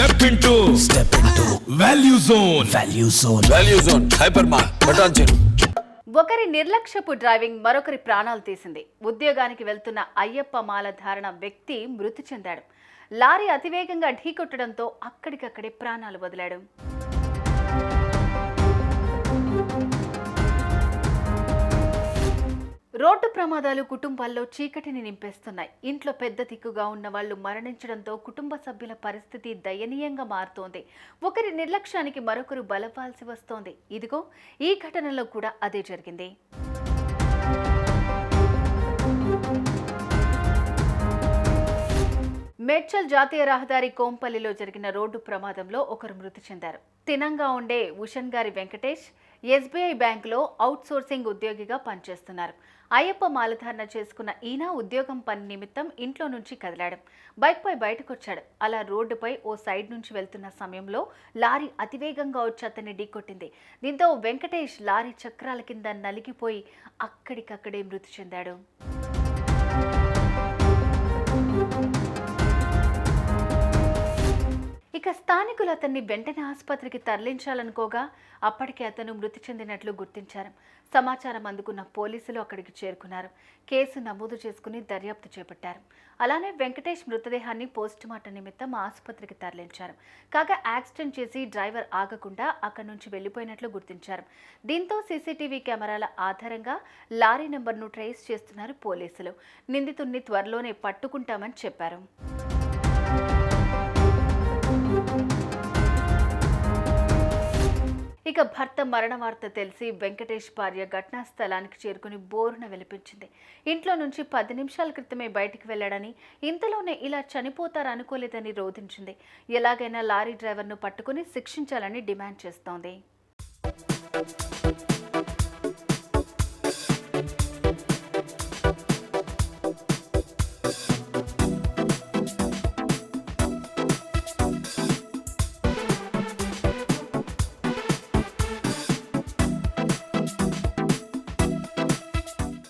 Step into step into value zone value zone value zone hyper మార్ బటాన్ చెరు ఒకరి నిర్లక్ష్యపు డ్రైవింగ్ మరొకరి ప్రాణాలు తీసింది. ఉద్యోగానికి వెళ్తున్న అయ్యప్ప మాల ధారణ వ్యక్తి మృతి చెందాడు. లారీ అతివేగంగా ఢీకొట్టడంతో అక్కడికక్కడే ప్రాణాలు వదిలాడు. రోడ్డు ప్రమాదాలు కుటుంబాల్లో చీకటిని నింపేస్తున్నాయి. ఇంట్లో పెద్ద దిక్కుగా ఉన్న వాళ్ళు మరణించడంతో కుటుంబ సభ్యుల పరిస్థితి దయనీయంగా మారుతోంది. ఒకరి నిర్లక్ష్యానికి మరొకరు బలపాల్సి వస్తోంది. ఇదిగో ఈ ఘటనలో కూడా అదే జరిగింది. మేడ్చల్ జాతీయ రహదారి కోంపల్లిలో జరిగిన రోడ్డు ప్రమాదంలో ఒకరు మృతి చెందారు. తినంగా ఉండే ఉషన్ గారి వెంకటేష్ ఎస్బీఐ బ్యాంకులో అవుట్ సోర్సింగ్ ఉద్యోగిగా పనిచేస్తున్నారు. అయ్యప్ప మాలధారణ చేసుకున్న ఈయన ఉద్యోగం పని నిమిత్తం ఇంట్లో నుంచి కదిలాడు. బైక్పై బయటకొచ్చాడు. అలా రోడ్డుపై ఓ సైడ్ నుంచి వెళ్తున్న సమయంలో లారీ అతివేగంగా వచ్చి అతన్ని ఢీకొట్టింది. దీంతో వెంకటేష్ లారీ చక్రాల కింద నలిగిపోయి అక్కడికక్కడే మృతి చెందాడు. ఇక స్థానికులు అతన్ని వెంటనే ఆసుపత్రికి తరలించాలనుకోగా అప్పటికే అతను మృతి చెందినట్లు గుర్తించారు. సమాచారం అందుకున్న పోలీసులు అక్కడికి చేరుకున్నారు. కేసు నమోదు చేసుకుని దర్యాప్తు చేపట్టారు. అలానే వెంకటేష్ మృతదేహాన్ని పోస్టుమార్టం నిమిత్తం ఆసుపత్రికి తరలించారు. కాగా యాక్సిడెంట్ చేసి డ్రైవర్ ఆగకుండా అక్కడి నుంచి వెళ్ళిపోయినట్లు గుర్తించారు. దీంతో సీసీటీవీ కెమెరాల ఆధారంగా లారీ నెంబర్ను ట్రేస్ చేస్తున్నారు పోలీసులు. నిందితుడిని త్వరలోనే పట్టుకుంటామని చెప్పారు. ఇక భర్త మరణ వార్త తెలిసి వెంకటేష్ భార్య ఘటనా స్థలానికి చేరుకుని బోరున వెలిపించింది. ఇంట్లో నుంచి పది నిమిషాల క్రితమే బయటికి వెళ్ళాడని ఇంతలోనే ఇలా చనిపోతారనుకోలేదని రోధించింది. ఎలాగైనా లారీ డ్రైవర్ను పట్టుకుని శిక్షించాలని డిమాండ్ చేస్తోంది.